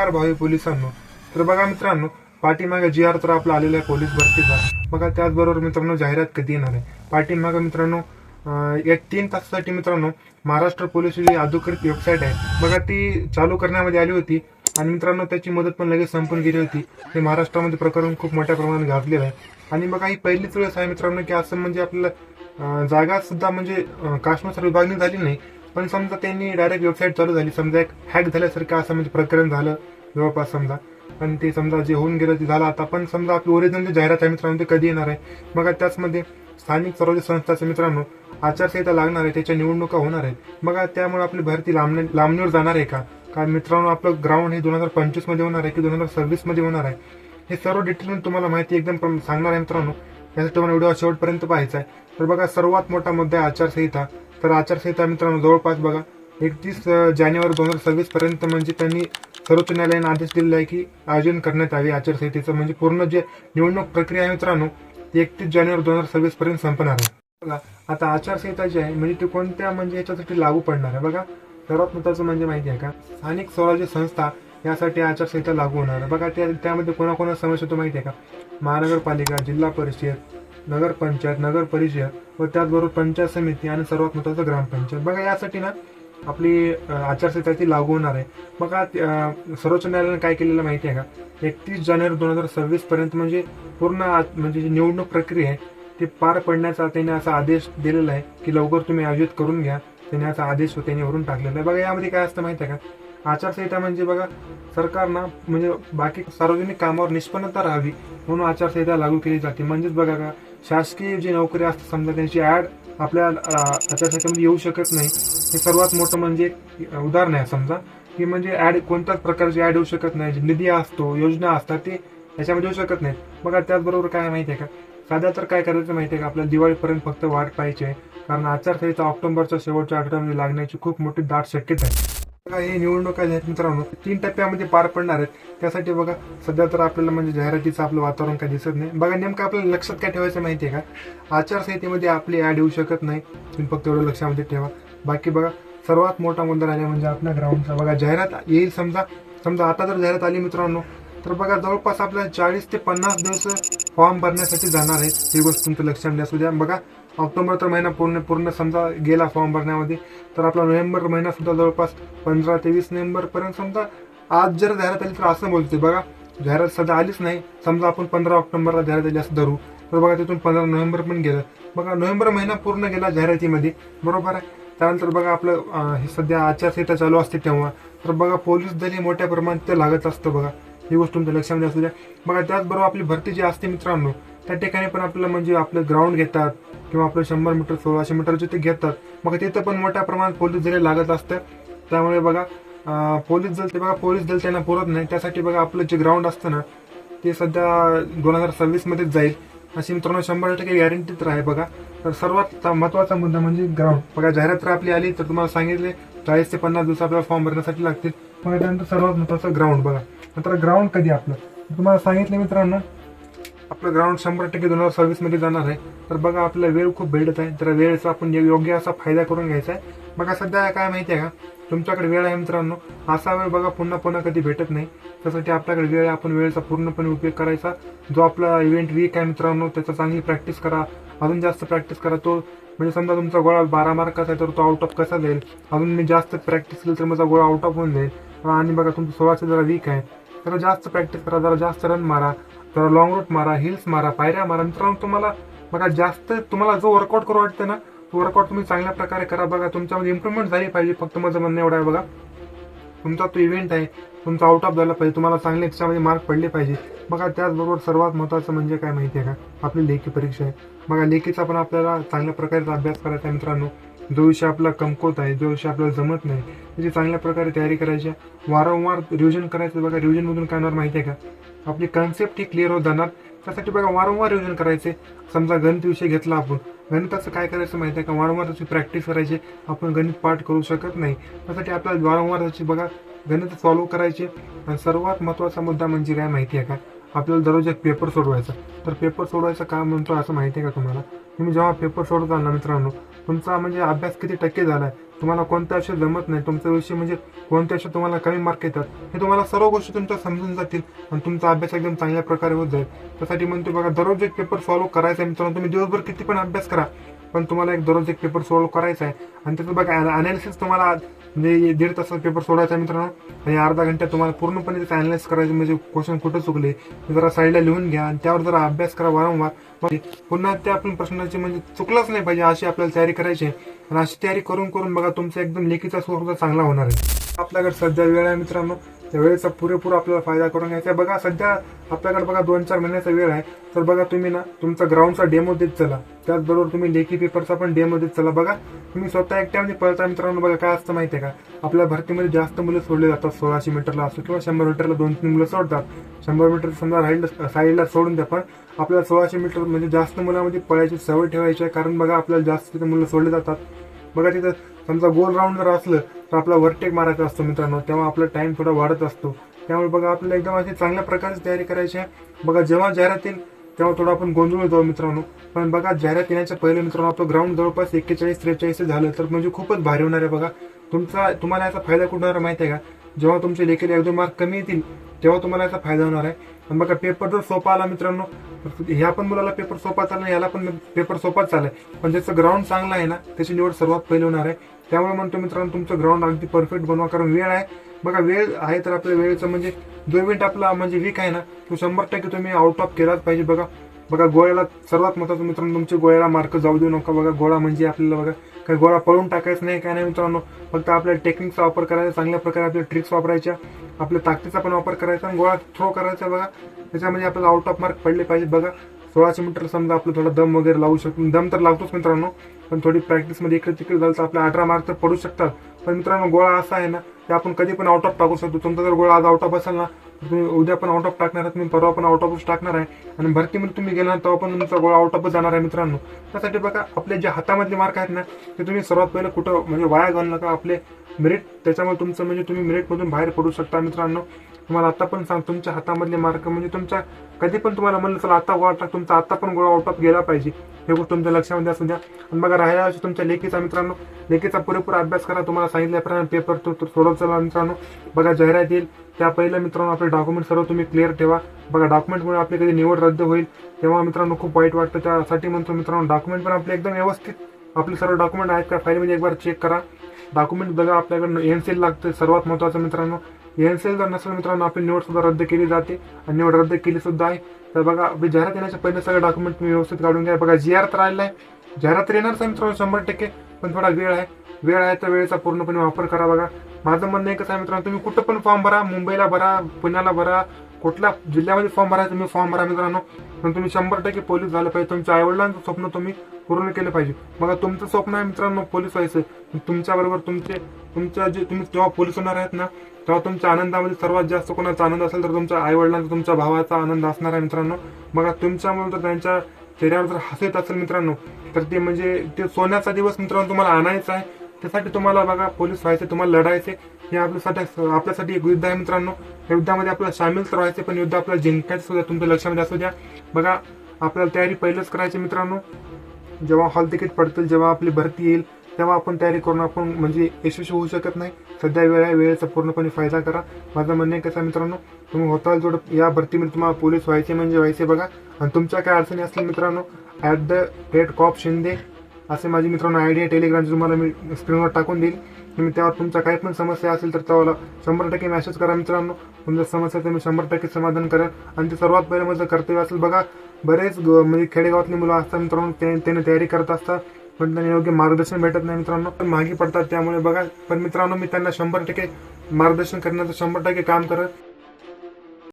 नमस्कार भावी पोलिसांनो तर बघा मित्रांनो पाठीमागे जी आर तर आपला आलेला आहे पोलीस भरतीचा बघा त्याचबरोबर मित्रांनो जाहिरात कधी येणार आहे? पाठीमागे मित्रांनो एक तीन तासासाठी मित्रांनो महाराष्ट्र पोलीसची अधिकृत वेबसाईट आहे बघा ती चालू करण्यामध्ये आली होती आणि मित्रांनो त्याची मदत पण लगेच संपून गेली होती. हे महाराष्ट्रामध्ये प्रकरण खूप मोठ्या प्रमाणात गाजलेलं आहे. आणि बघा ही पहिलीच वेळेस आहे मित्रांनो की असं म्हणजे आपल्याला जागा सुद्धा म्हणजे काश्मीर विभागणी झाली नाही पण समजा त्यांनी डायरेक्ट वेबसाईट चालू झाली. समजा एक हॅक झाल्यासारखं असं म्हणजे प्रकरण झालं. जवळपास समजा. पण ते समजा जे होऊन गेलं ते झालं आता. पण समजा आपली ओरिजिनल जी जाहिरात आहे मित्रांनो ते कधी येणार आहे? मग त्याचमध्ये स्थानिक स्वराज्य संस्थाचे मित्रांनो आचारसंहिता लागणार आहे. त्याच्या निवडणुका होणार आहेत. मग त्यामुळे आपली भरती लांबणे लांबणीवर जाणार आहे का? कारण मित्रांनो आपलं ग्राउंड हे दोन हजार पंचवीसमध्ये होणार आहे की दोन हजार सव्वीसमध्ये होणार आहे? हे सर्व डिटेल तुम्हाला माहिती एकदम सांगणार आहे मित्रांनो. यासाठी तुम्हाला व्हिडिओ शेवटपर्यंत पाहायचा आहे. तर बघा सर्वात मोठा मुद्दा आहे आचारसंहिता. तर आचारसंहिता मित्रांनो जवळपास बघा एकतीस जानेवारी दोन हजार सव्वीस पर्यंत म्हणजे त्यांनी सर्वोच्च न्यायालयाने आदेश दिलेला आहे की आयोजन करण्यात यावे. आचारसंहितेचं म्हणजे पूर्ण जे निवडणूक प्रक्रिया आहे मित्रांनो ती एकतीस जानेवारी दोन हजार सव्वीस पर्यंत संपणार आहे. बघा आता आचारसंहिता जी आहे म्हणजे ती कोणत्या म्हणजे याच्यासाठी लागू पडणार आहे? बघा सर्वात महत्वाचं म्हणजे माहिती आहे का? स्थानिक स्वराज्य संस्था यासाठी आचारसंहिता लागू होणार आहे. बघा त्या त्यामध्ये कोणाकोणा समावेश होतो माहिती आहे का? महानगरपालिका जिल्हा परिषद नगरपंचायत नगर परिषद व त्याचबरोबर पंचायत समिती आणि सर्वात महत्वाचं ग्रामपंचायत बघा यासाठी ना आपली आचारसंहिता ती लागू होणार आहे. बघा सर्वोच्च न्यायालयाने काय केलेलं माहिती आहे का? एकतीस जानेवारी दोन हजार सव्वीस पर्यंत म्हणजे पूर्ण म्हणजे जी निवडणूक प्रक्रिया आहे ती पार पडण्याचा त्याने असा आदेश दिलेला आहे की लवकर तुम्ही आयोजित करून घ्या. त्यांनी असा आदेश त्यांनी वरून टाकलेला आहे. बघा यामध्ये काय असतं माहिती आहे का? आचारसंहिता म्हणजे बघा सरकारनं म्हणजे बाकी सार्वजनिक कामावर निष्पन्नता राहावी म्हणून आचारसंहिता लागू केली जाते. म्हणजेच बघा का शासकीय जी नोकरी असते समजा त्यांची ऍड आपल्या आचारसंहितेमध्ये येऊ शकत नाही. हे सर्वात मोठं म्हणजे एक उदाहरण आहे समजा की म्हणजे ऍड कोणत्याच प्रकारची ऍड येऊ शकत नाही. जे निधी असतो योजना असतात ते याच्यामध्ये येऊ शकत नाही बघा त्याचबरोबर काय माहिती आहे का? साध्या तर काय करायचं माहिती आहे का? आपल्याला दिवाळीपर्यंत फक्त वाट पाहिजे कारण आचारसंहिता ऑक्टोबरच्या शेवटच्या आठवड्यामध्ये लागण्याची खूप मोठी दाट शक्यता आहे. हे निवडणुका आहेत मित्रांनो? तीन टप्प्यामध्ये पार पडणार आहेत. त्यासाठी बघा सध्या तर आपल्याला म्हणजे जाहिरातीचं आपलं वातावरण काही दिसत नाही. बघा नेमकं आपल्याला लक्षात काय ठेवायचं माहिती आहे का? आचारसंहितेमध्ये आपली ऍड येऊ शकत नाही. तुम्ही फक्त एवढं लक्षामध्ये ठेवा. बाकी बघा सर्वात मोठा मुद्दा राहिला म्हणजे आपल्या ग्राउंडचा. बघा जाहिरात येईल समजा. समजा आता जर जाहिरात आली मित्रांनो तर बघा जवळपास आपल्याला चाळीस ते पन्नास दिवस फॉर्म भरण्यासाठी जाणार आहे. ही गोष्ट तुमचं लक्षात असू द्या. बघा ऑक्टोबर तर महिना पूर्ण पूर्ण समजा गेला फॉर्म भरण्यामध्ये तर आपला नोव्हेंबर महिना सुद्धा जवळपास पंधरा ते वीस नोव्हेंबरपर्यंत समजा आज जर जाहिरात आली तर असं बोलते बघा जाहिरात सध्या आलीच नाही. समजा आपण पंधरा ऑक्टोबरला जाहिरात आली असं धरू तर बघा तिथून पंधरा नोव्हेंबर पण गेलं. बघा नोव्हेंबर महिना पूर्ण गेला जाहिरातीमध्ये. बरोबर आहे. त्यानंतर बघा आपलं हे सध्या आचारसंहिता चालू असते तेव्हा. तर बघा पोलीस दल हे मोठ्या प्रमाणात ते लागत असतं बघा. ही गोष्ट तुमच्या लक्षामध्ये असू द्या. बघा त्याचबरोबर आपली भरती जी असते मित्रांनो त्या ठिकाणी पण आपलं म्हणजे आपलं ग्राउंड घेतात किंवा आपलं शंभर मीटर सोळाशे मीटरचे ते घेतात. मग तिथं पण मोठ्या प्रमाणात पोलीस जरी लागत असतं त्यामुळे बघा पोलीस दल ते बघा पोलीस दल त्यांना पुरत नाही त्यासाठी बघा आपलं जे ग्राउंड असतं ना ते सध्या दोन हजार सव्वीसमध्येच जाईल. अशी मित्रांनो शंभर टक्के गॅरंटी तर आहे बघा. तर सर्वात महत्त्वाचा मुद्दा म्हणजे ग्राउंड बघा जाहिरात जर आपली आली तर तुम्हाला सांगितले चाळीस ते पन्नास दिवस आपल्याला फॉर्म भरण्यासाठी लागतील. मग त्यानंतर सर्वात महत्वाचं ग्राउंड बघा. नंतर ग्राउंड कधी आपलं? तुम्हाला सांगितलं मित्रांनो आपलं ग्राउंड शंभर टक्के दोन हजार सव्वीसमध्ये जाणार आहे. तर बघा आपला वेळ खूप भेटत आहे. तर वेळेचा आपण योग्य असा फायदा करून घ्यायचा आहे. बघा सध्या काय माहिती आहे का? तुमच्याकडे वेळ आहे मित्रांनो. असा वेळ बघा पुन्हा पुन्हा कधी भेटत नाही. त्यासाठी आपल्याकडे वेळ आहे. आपण वेळेचा पूर्णपणे उपयोग करायचा. जो आपला इव्हेंट वीक आहे मित्रांनो त्याचा चांगली प्रॅक्टिस करा. अजून जास्त प्रॅक्टिस करा. तो म्हणजे समजा तुमचा गोळा बारा मार्काचा आहे तर तो आउट ऑफ कसा जाईल? अजून मी जास्त प्रॅक्टिस केली तर माझा गोळा आउट ऑफ होऊन जाईल. आणि बघा तुमचं सोळाचे जरा वीक आहे. जरा जास्त प्रॅक्टिस करा जरा जास्त रन मारा जरा लॉंग रूट मारा हिल्स मारा पायऱ्या मारा. मित्रांनो तुम्हाला बघा जास्त तुम्हाला जो वर्कआउट करू वाटतं ना तो वर्कआउट तुम्ही चांगल्या प्रकारे करा. बघा तुमच्यामध्ये इम्प्रूव्हमेंट झाली पाहिजे फक्त माझं म्हणणं एवढं आहे बघा. तुमचा तो इव्हेंट आहे. तुमचा आउट ऑफ झाला पाहिजे. तुम्हाला चांगले एक्स्ट्रामध्ये मार्क पडले पाहिजे. बघा त्याचबरोबर सर्वात महत्त्वाचं म्हणजे काय माहिती आहे का? आपली लेखी परीक्षा आहे. बघा लेखीचा पण आपल्याला चांगल्या प्रकारचा अभ्यास करायचा आहे मित्रांनो. जो विषय आपला कमकोत आहे जो विषय आपल्याला जमत नाही त्याची चांगल्या प्रकारे तयारी करायची आहे. वारंवार रिव्हिजन करायचं बघा रिव्हिजनमधून काय होणार माहिती आहे का? आपली कन्सेप्ट ही क्लिअर होत जाणार. त्यासाठी बघा वारंवार रिव्हिजन करायचे. समजा गणित विषय घेतला आपण. गणिताचं काय करायचं माहिती आहे का? वारंवार त्याची प्रॅक्टिस करायची. आपण गणित पाठ करू शकत नाही. त्यासाठी आपल्याला वारंवार त्याची बघा गणित सॉल्व्ह करायचे. आणि सर्वात महत्त्वाचा मुद्दा म्हणजे काय माहिती आहे का? आपल्याला दररोज एक पेपर सोडवायचा. तर पेपर सोडवायचं काम म्हणतो असं माहिती आहे का तुम्हाला? तुम्ही जेव्हा पेपर सोडवता ना मित्रांनो तुमचा म्हणजे अभ्यास किती टक्के झाला आहे तुम्हाला कोणत्या विषय जमत नाही तुमचा विषय म्हणजे कोणत्या विषय तुम्हाला कमी मार्क येतात हे तुम्हाला सर्व गोष्टी तुमच्या समजून जातील आणि तुमचा अभ्यास एकदम चांगल्या प्रकारे होत जाईल. त्यासाठी म्हणतो बघा दररोज एक पेपर सॉल्व्ह करायचा आहे मित्रांनो तुम्ही दिवसभर किती पण अभ्यास करा पण तुम्हाला एक दररोज एक पेपर सोल्व करायचा आहे. आणि त्याचं बघा अनालिसिस तुम्हाला म्हणजे दीड तासाचा पेपर सोडायचा आहे मित्रांनो. आणि अर्धा घंट्यात तुम्हाला पूर्णपणे त्याचं अनालिस करायचं म्हणजे क्वेश्चन कुठं चुकले जरा साईडला लिहून घ्या आणि त्यावर जरा अभ्यास करा वारंवार. पुन्हा त्या आपण प्रश्नाची म्हणजे चुकलंच नाही पाहिजे अशी आपल्याला तयारी करायची आहे. आणि अशी तयारी करून करून बघा तुमचा एकदम लेखीचा स्कोर सुद्धा चांगला होणार आहे. आपल्याकडे सध्या वेळ आहे मित्रांनो. त्या वेळेचा पुरेपूर आपल्याला फायदा करून घ्यायचा बघा सध्या आपल्याकडे बघा दोन चार महिन्याचा वेळ आहे. तर बघा तुम्ही ना तुमचा ग्राउंडचा डेमो देत चला. त्याचबरोबर तुम्ही लेखी पेपरचा पण डेमो देत चला. बघा तुम्ही स्वतः एकट्यामध्ये म्हणजे पळता मित्रांनो बघा काय असतं माहिती आहे का? आपल्या भरतीमध्ये जास्त मुलं सोडले जातात. सोळाशे मीटरला असो किंवा शंभर मीटरला दोन तीन मुलं सोडतात. शंभर मीटर समजा राहिलं साईडला सोडून द्या. पण आपल्याला सोळाशे मीटर म्हणजे जास्त मुलामध्ये पळायची सवय ठेवायची आहे. कारण बघा आपल्याला जास्त तिथे मुलं सोडले जातात. बघा तिथं समजा गोल राऊंड जर असलं तर आपला वरटेक मारायचा असतो मित्रांनो. तेव्हा आपला टाईम थोडा वाढत असतो. त्यामुळे बघा आपल्याला एकदम अशी चांगल्या प्रकारची तयारी करायची आहे. बघा जेव्हा जाहिरात येईल तेव्हा थोडं आपण गोंधळ जाऊ मित्रांनो. पण बघा जाहिरात येण्याच्या पहिले मित्रांनो आपलं ग्राउंड जवळपास एक्केचाळीस त्रेचाळीस झालं तर म्हणजे खूपच भारी होणार आहे बघा. तुमचा तुम्हाला याचा फायदा कुठं होणार माहिती आहे का? जेव्हा तुमचे लेखील एक दोन मार्क कमी येतील तेव्हा तुम्हाला याचा फायदा होणार आहे. बघा पेपर जर सोपा आला मित्रांनो ह्या पण मुलाला पेपर सोपा चालला याला पण पेपर सोपाच चालला पण ज्याचं ग्राउंड चांगलं आहे ना त्याची निवड सर्वात पहिले होणार आहे. त्यामुळे म्हणतो मित्रांनो तुमचं ग्राउंड अगदी परफेक्ट बनवा कारण वेळ आहे. बघा वेळ आहे तर आपल्या वेळेचं म्हणजे जो इव्हेंट आपला म्हणजे वीक आहे ना तो शंभर टक्के तुम्ही आउट ऑफ केलाच पाहिजे. बघा बघा गोळ्याला सर्वात महत्वाचं मित्रांनो तुमचे गोळ्याला मार्क जाऊ देऊ नका. बघा गोळा म्हणजे आपल्याला बघा काही गोळा पळून टाकायचं नाही काय नाही मित्रांनो. फक्त आपल्या टेक्निकचा वापर करायचा चांगल्या प्रकारे आपल्या ट्रिक्स वापरायच्या आपल्या ताकदीचा पण वापर करायचा आणि गोळा थ्रो करायचा बघा. त्याच्यामध्ये आपल्याला आउट ऑफ मार्क पडले पाहिजे. बघा सोळाशे मीटर समजा आपलं थोडा दम वगैरे लावू शकतो. दम तर लावतोच मित्रांनो पण थोडी प्रॅक्टिसमध्ये इकडे तिकडे झालं तर आपल्या अठरा मार्क तर पडू शकतात. पण मित्रांनो गोळा असा आहे ना ते आपण कधी पण आउट ऑफ टाकू शकतो. तुमचा जर गोळा आज आउट ऑफ असेल ना तुम्ही उद्या पण आउट ऑफ टाकणार आहे तुम्ही परवा पण आउट ऑफच टाकणार आहे. आणि भरतीमध्ये तुम्ही गेला तेव्हा पण तुमचा गोळा आउट ऑफच जाणार आहे मित्रांनो. त्यासाठी बघा आपले जे हातामधले मार्क आहेत ना ते तुम्ही सर्वात पहिले कुठं म्हणजे वाया घालू नका. आपले मेरिट त्याच्यामुळे तुमचं म्हणजे तुम्ही मेरिटमधून बाहेर पडू शकता मित्रांनो. तुम्हाला आता पण सांग तुमच्या हातामधले मार्क म्हणजे तुमच्या कधी पण तुम्हाला म्हणलं चला आता गोळा टाक तुमचा आता पण गोळा आउट ऑफ गेला पाहिजे. हे गोष्ट तुमच्या लक्षामध्ये असू द्या. आणि बघा राहिला वर्षी तुमच्या लेखीचा मित्रांनो लेखीचा पुरेपूर अभ्यास करा. तुम्हाला सांगितल्याप्रमाणे पेपर तो तो सोडवत चला मित्रांनो. बघा जाहिरात येईल. त्या पहिल्या मित्रांनो आपले डॉक्युमेंट सर्व तुम्ही क्लिअर ठेवा. बघा डॉक्युमेंटमुळे आपली कधी निवड रद्द होईल. तेव्हा मित्रांनो खूप वाईट वाटतं. त्यासाठी म्हणतो मित्रांनो डॉक्युमेंट पण आपले एकदम व्यवस्थित. आपले सर्व डॉक्युमेंट आहेत का? फाईलमध्ये एक बार चेक करा. डॉक्युमेंट बघा आपल्याकडनं एन सेल लागतं सर्वात महत्त्वाचं मित्रांनो एन जर नसेल मित्रांनो आपली निवड सुद्धा रद्द केली जाते आणि निवड रद्द केली सुद्धा आहे. तर बघा जाहिरात येण्याच्या पहिले सगळे डॉक्युमेंट तुम्ही व्यवस्थित काढून घ्या. बघा जी आर तर आलेला आहे जाहिरात येणारच आहे मित्रांनो शंभर टक्के पण थोडा वेळ आहे. वेळ आहे तर वेळेचा पूर्णपणे वापर करा बघा. माझं म्हणणं एकच आहे मित्रांनो तुम्ही कुठं पण फॉर्म भरा मुंबईला भरा पुण्याला भरा कुठल्या जिल्ह्यामध्ये फॉर्म भरायचा तुम्ही फॉर्म भरा मित्रांनो. पण तुम्ही शंभर टक्के पोलीस झालं पाहिजे. तुमच्या आईवडिलांचं स्वप्न तुम्ही पूर्ण केलं पाहिजे. बघा तुमचं स्वप्न आहे मित्रांनो पोलीस व्हायचं. तुमच्याबरोबर तुमचे तुमच्या जे तुम्ही जेव्हा पोलीस होणार आहेत ना तेव्हा तुमच्या आनंदामध्ये सर्वात जास्त कोणाचा आनंद असेल तर तुमच्या आईवडिलांचा तुमच्या भावाचा आनंद असणार आहे मित्रांनो. बघा तुमच्यामुळे तर त्यांच्या चेहऱ्यावर जर हसत असेल मित्रांनो तर ते म्हणजे ते सोन्याचा दिवस मित्रांनो तुम्हाला आणायचा आहे. त्यासाठी तुम्हाला बघा पोलीस व्हायचे तुम्हाला लढायचे हे आपल्यासाठी आपल्यासाठी एक युद्ध आहे मित्रांनो. या युद्धामध्ये आपल्याला सामील तर व्हायचे पण युद्ध आपल्याला जिंकायचं सुद्धा तुमच्या लक्षामध्ये असू द्या. बघा आपल्याला तयारी पहिलंच करायची मित्रांनो. जेव्हा हॉल तिकीट पडतील जेव्हा आपली भरती येईल तेव्हा आपण तयारी करून आपण म्हणजे यशस्वी होऊ शकत नाही. सध्या वेळ आहे वेळेचा पूर्णपणे फायदा करा. माझं म्हणणं आहे कसं मित्रांनो तुम्ही होताल जोड या भरतीमध्ये तुम्हाला पोलीस व्हायचे म्हणजे व्हायचे बघा. आणि तुमच्या काय अडचणी असतील मित्रांनो at the rate cop Shinde असे माझे मित्रांनो आयडिया टेलिग्रामची तुम्हाला मी स्क्रीनवर टाकून देईल. तुम्ही त्यावर तुमचा काही पण समस्या असेल तर त्याला शंभर टक्के मेसेज करा मित्रांनो. तुमच्या समस्याचं मी शंभर टक्के समाधान करेन आणि ते सर्वात पहिले माझं कर्तव्य असेल बघा बरेच ग- म्हणजे खेडेगावातली मुलं असतात मित्रांनो ते त्याने तयारी करत असतात. पण त्यांना योग्य मार्गदर्शन भेटत नाही मित्रांनो. पण मागे पडतात त्यामुळे बघा. पण मित्रांनो मी त्यांना शंभर टक्के मार्गदर्शन करण्याचं शंभर टक्के काम करत